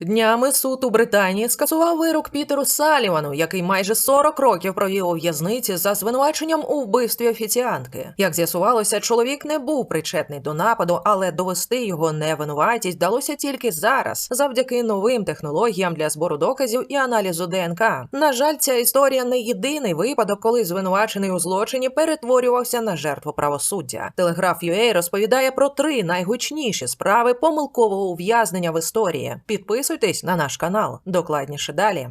Днями суд у Британії скасував вирок Пітеру Салівану, який майже 40 років провів у в'язниці за звинуваченням у вбивстві офіціантки. Як з'ясувалося, чоловік не був причетний до нападу, але довести його невинуватість вдалося тільки зараз, завдяки новим технологіям для збору доказів і аналізу ДНК. На жаль, ця історія не єдиний випадок, коли звинувачений у злочині перетворювався на жертву правосуддя. Телеграф UA розповідає про три найгучніші справи помилкового ув'язнення в історії. Підписуйтесь на наш канал. Докладніше далі.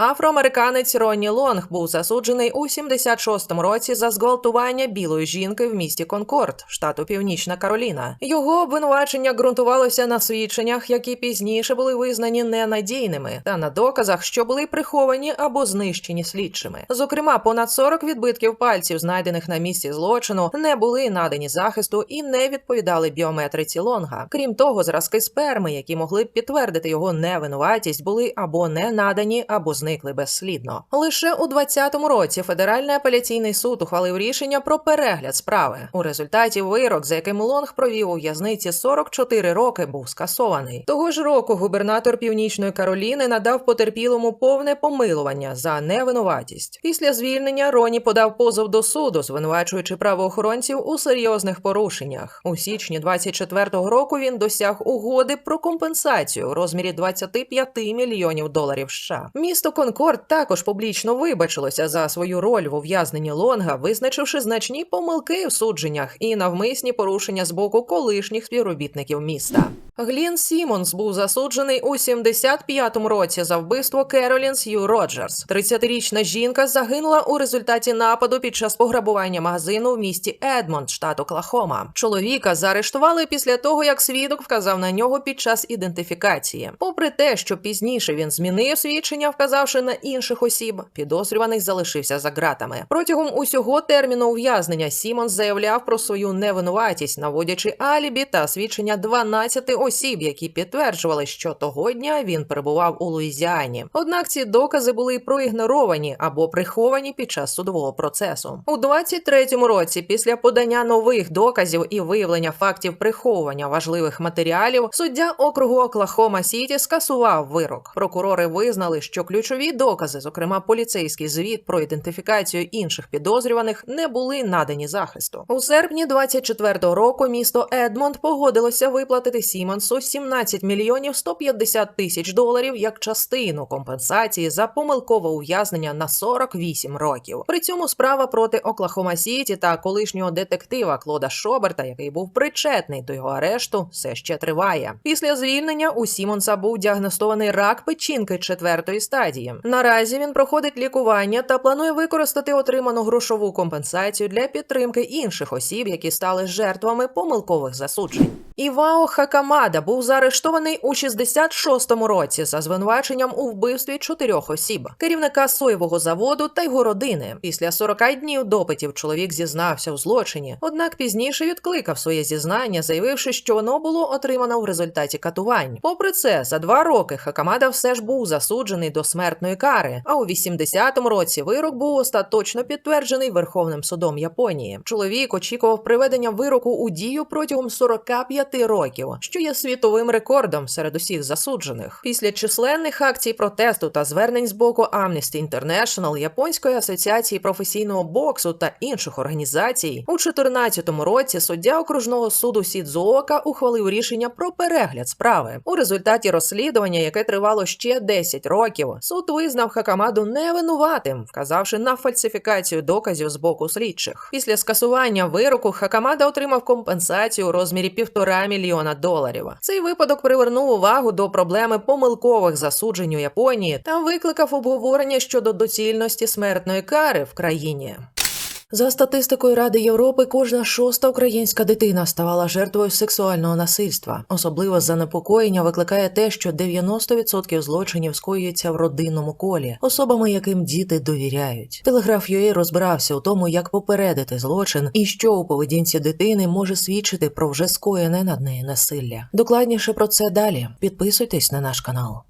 Афроамериканець Ронні Лонг був засуджений у 76-му році за зґвалтування білої жінки в місті Конкорд, штату Північна Кароліна. Його обвинувачення ґрунтувалося на свідченнях, які пізніше були визнані ненадійними, та на доказах, що були приховані або знищені слідчими. Зокрема, понад 40 відбитків пальців, знайдених на місці злочину, не були надані захисту і не відповідали біометриці Лонга. Крім того, зразки сперми, які могли б підтвердити його невинуватість, були або не надані, або зникли безслідно. Лише у 2020 році федеральний апеляційний суд ухвалив рішення про перегляд справи. У результаті вирок, за яким Лонг провів у в'язниці 44 роки, був скасований. Того ж року губернатор Північної Кароліни надав потерпілому повне помилування за невинуватість. Після звільнення Роні подав позов до суду, звинувачуючи правоохоронців у серйозних порушеннях. У січні 24-го року він досяг угоди про компенсацію у розмірі 25 мільйонів доларів США. Місто Конкорд також публічно вибачилося за свою роль в ув'язненні Лонга, визначивши значні помилки в судженнях і навмисні порушення з боку колишніх співробітників міста. Глін Сімонс був засуджений у 75-му році за вбивство Керолін Сью Роджерс. 30-річна жінка загинула у результаті нападу під час пограбування магазину в місті Едмонд, штат Оклахома. Чоловіка заарештували після того, як свідок вказав на нього під час ідентифікації. Попри те, що пізніше він змінив свідчення, вказавши на інших осіб, підозрюваний залишився за ґратами. Протягом усього терміну ув'язнення Сімонс заявляв про свою невинуватість, наводячи алібі та свідчення 12 осіб, які підтверджували, що того дня він перебував у Луїзіані. Однак ці докази були проігноровані або приховані під час судового процесу. У 23-му році, після подання нових доказів і виявлення фактів приховування важливих матеріалів, суддя округу Оклахома Сіті скасував вирок. Прокурори визнали, що ключові докази, зокрема поліцейський звіт про ідентифікацію інших підозрюваних, не були надані захисту. У серпні 24-го року місто Едмонд погодилося виплатити Сімонсу 17 мільйонів 150 тисяч доларів як частину компенсації за помилкове ув'язнення на 48 років. При цьому справа проти Оклахома Сіті та колишнього детектива Клода Шоберта, який був причетний до його арешту, все ще триває. Після звільнення у Сімонса був діагностований рак печінки четвертої стадії. Наразі він проходить лікування та планує використати отриману грошову компенсацію для підтримки інших осіб, які стали жертвами помилкових засуджень. Івао Хакамада був заарештований у 66-му році за звинуваченням у вбивстві чотирьох осіб, керівника соєвого заводу та його родини. Після 40 днів допитів чоловік зізнався у злочині, однак пізніше відкликав своє зізнання, заявивши, що воно було отримано в результаті катувань. Попри це, за два роки Хакамада все ж був засуджений до смертної кари. А у 80-му році вирок був остаточно підтверджений Верховним судом Японії. Чоловік очікував приведення вироку у дію протягом 45 років, що є світовим рекордом серед усіх засуджених. Після численних акцій протесту та звернень з боку Amnesty International, Японської асоціації професійного боксу та інших організацій, у 2014 році суддя окружного суду Сідзуока ухвалив рішення про перегляд справи. У результаті розслідування, яке тривало ще 10 років, суд визнав Хакамаду невинуватим, вказавши на фальсифікацію доказів з боку слідчих. Після скасування вироку Хакамада отримав компенсацію у розмірі півтора мільйона доларів. Цей випадок привернув увагу до проблеми помилкових засуджень у Японії та викликав обговорення щодо доцільності смертної кари в країні. За статистикою Ради Європи, кожна шоста українська дитина ставала жертвою сексуального насильства. Особливо занепокоєння викликає те, що 90% злочинів скоюються в родинному колі, особами, яким діти довіряють. Телеграф UA розбирався у тому, як попередити злочин і що у поведінці дитини може свідчити про вже скоєне над нею насилля. Докладніше про це далі. Підписуйтесь на наш канал.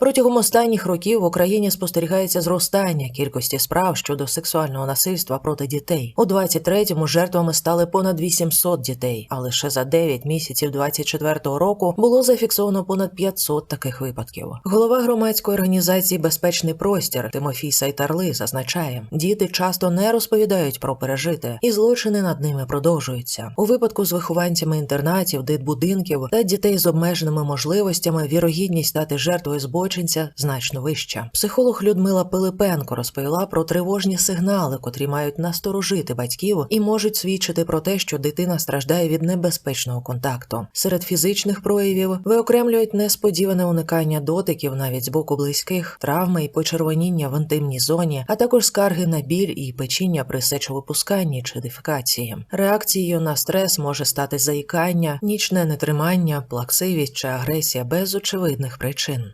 Протягом останніх років в Україні спостерігається зростання кількості справ щодо сексуального насильства проти дітей. У 23-му жертвами стали понад 800 дітей, а лише за 9 місяців 24-го року було зафіксовано понад 500 таких випадків. Голова громадської організації Безпечний простір Тимофій Сайтарли зазначає, діти часто не розповідають про пережите, і злочини над ними продовжуються. У випадку з вихованцями інтернатів, дитбудинків та дітей з обмеженими можливостями вірогідність стати жертвою збочинця значно вища. Психолог Людмила Пилипенко розповіла про тривожні сигнали, котрі мають насторожити батьків і можуть свідчити про те, що дитина страждає від небезпечного контакту. Серед фізичних проявів виокремлюють несподіване уникання дотиків навіть з боку близьких, травми і почервоніння в інтимній зоні, а також скарги на біль і печіння при сечовипусканні чи дефікації. Реакцією на стрес може стати заїкання, нічне нетримання, плаксивість чи агресія без очевидних причин.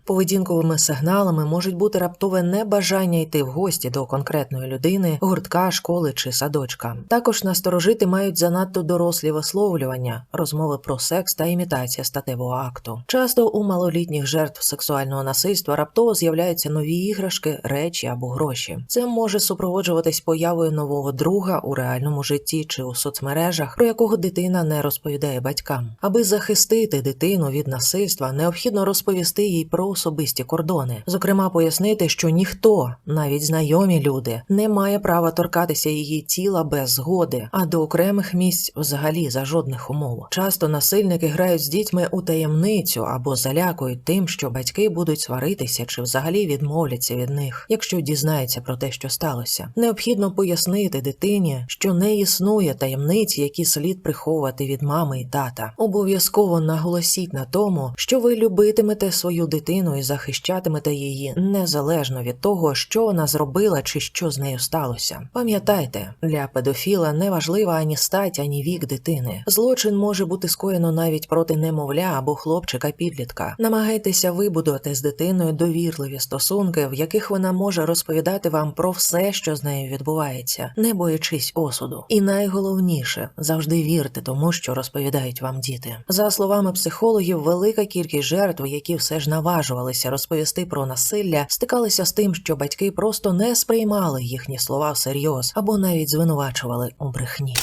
Поведінковими сигналами можуть бути раптове небажання йти в гості до конкретної людини, гуртка, школи чи садочка. Також насторожити мають занадто дорослі висловлювання, розмови про секс та імітація статевого акту. Часто у малолітніх жертв сексуального насильства раптово з'являються нові іграшки, речі або гроші. Це може супроводжуватись появою нового друга у реальному житті чи у соцмережах, про якого дитина не розповідає батькам. Аби захистити дитину від насильства, необхідно розповісти їй про особисті кордони, зокрема, пояснити, що ніхто, навіть знайомі люди, не має права торкатися її тіла без згоди, а до окремих місць взагалі за жодних умов. Часто насильники грають з дітьми у таємницю або залякують тим, що батьки будуть сваритися чи взагалі відмовляться від них, якщо дізнаються про те, що сталося. Необхідно пояснити дитині, що не існує таємниць, які слід приховувати від мами і тата. Обов'язково наголосіть на тому, що ви любитимете свою дитину і захищатимете її незалежно від того, що вона зробила чи що з нею сталося. Пам'ятайте, для педофіла не важлива ані стать, ані вік дитини. Злочин може бути скоєно навіть проти немовля або хлопчика підлітка. Намагайтеся вибудувати з дитиною довірливі стосунки, в яких вона може розповідати вам про все, що з нею відбувається, не боячись осуду. І найголовніше завжди вірте тому, що розповідають вам діти. За словами психологів, велика кількість жертв, які все ж наважувалися розповісти про насилля, стикалися з тим, що батьки просто не сприймали їхні слова всерйоз або навіть звинувачували у брехні.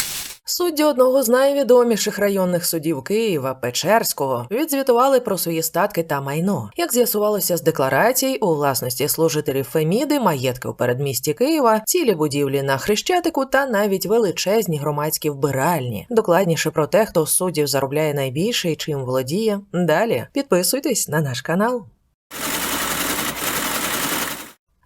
Судді одного з найвідоміших районних судів Києва Печерського відзвітували про свої статки та майно. Як з'ясувалося з декларацій, у власності служителів Феміди, маєтки у передмісті Києва, цілі будівлі на Хрещатику та навіть величезні громадські вбиральні. Докладніше про те, хто з суддів заробляє найбільше і чим володіє. Далі підписуйтесь на наш канал.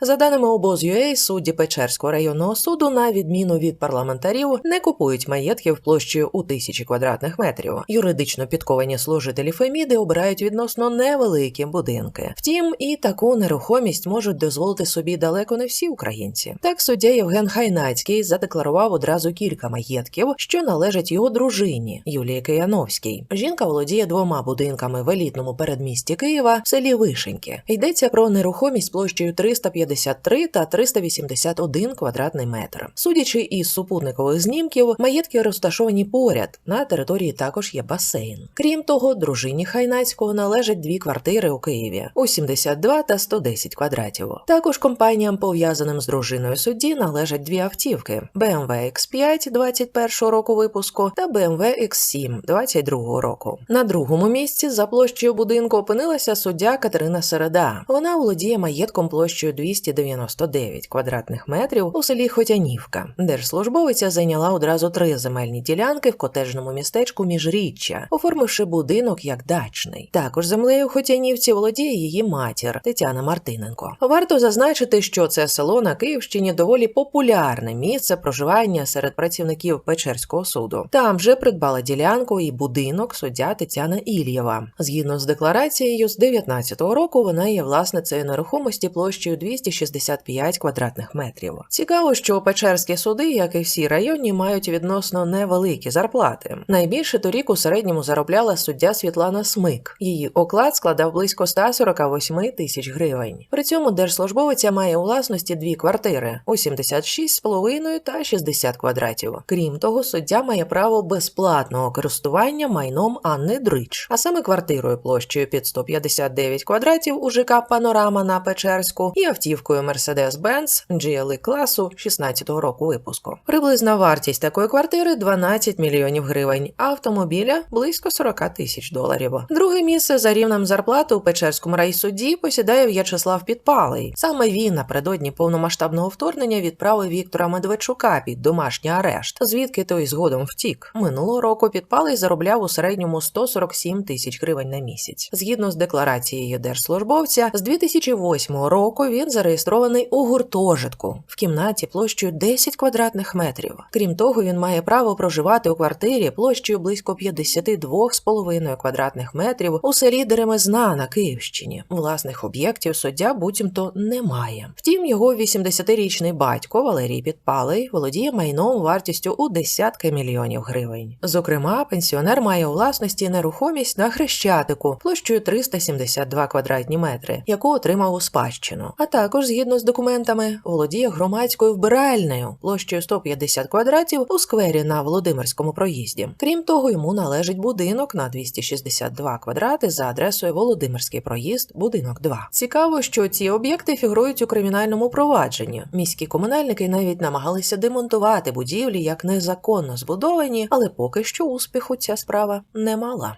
За даними обоз.ua, судді Печерського районного суду, на відміну від парламентарів, не купують маєтків площею у тисячі квадратних метрів. Юридично підковані служителі Феміди обирають відносно невеликі будинки. Втім, і таку нерухомість можуть дозволити собі далеко не всі українці. Так суддя Євген Хайнацький задекларував одразу кілька маєтків, що належать його дружині Юлії Кияновській. Жінка володіє двома будинками в елітному передмісті Києва в селі Вишеньки. Йдеться про нерухомість площею 350 353 та 381 квадратний метр. Судячи із супутникових знімків, маєтки розташовані поряд. На території також є басейн. Крім того, дружині Хайнацького належать дві квартири у Києві у 72 та 110 квадратів. Також компаніям, пов'язаним з дружиною судді, належать дві автівки: BMW X5 21 року випуску та BMW X7 22 року. На другому місці за площею будинку опинилася суддя Катерина Середа. Вона володіє маєтком площею 299 квадратних метрів у селі Хотянівка. Держслужбовиця зайняла одразу три земельні ділянки в котежному містечку Міжріччя, оформивши будинок як дачний. Також землею Хотянівці володіє її матір Тетяна Мартиненко. Варто зазначити, що це село на Київщині доволі популярне місце проживання серед працівників Печерського суду. Там вже придбала ділянку і будинок суддя Тетяна Ільєва. Згідно з декларацією, з 19-го року вона є власницею нерухомості площею 200 265 квадратних метрів. Цікаво, що печерські суди, як і всі районні, мають відносно невеликі зарплати. Найбільше торік у середньому заробляла суддя Світлана Смик. Її оклад складав близько 148 тисяч гривень. При цьому держслужбовиця має у власності дві квартири у 76,5 та 60 квадратів. Крім того, суддя має право безплатного користування майном Анни Дрич, а саме квартирою площею під 159 квадратів у ЖК Панорама на Печерську і автівкою Mercedes-Benz GLE класу 16-го року випуску. Приблизна вартість такої квартири 12 мільйонів гривень, а автомобіля близько 40 тисяч доларів. Друге місце за рівнем зарплати у Печерському райсуді посідає В'ячеслав Підпалий. Саме він напередодні повномасштабного вторгнення відправив Віктора Медведчука під домашній арешт, звідки той згодом втік. Минулого року Підпалий заробляв у середньому 147 тисяч гривень на місяць. Згідно з декларацією держслужбовця, з 2008 року він зареєстрований у гуртожитку в кімнаті площею 10 квадратних метрів. Крім того, він має право проживати у квартирі площею близько 52,5 квадратних метрів у селі Деремезна на Київщині. Власних об'єктів суддя буцімто немає. Втім, його 80-річний батько Валерій Підпалий володіє майном вартістю у десятки мільйонів гривень. Зокрема, пенсіонер має у власності нерухомість на Хрещатику площею 372 квадратні метри, яку отримав у спадщину. А також, згідно з документами, володіє громадською вбиральнею площею 150 квадратів у сквері на Володимирському проїзді. Крім того, йому належить будинок на 262 квадрати за адресою Володимирський проїзд, будинок 2. Цікаво, що ці об'єкти фігурують у кримінальному провадженні. Міські комунальники навіть намагалися демонтувати будівлі як незаконно збудовані, але поки що успіху ця справа не мала.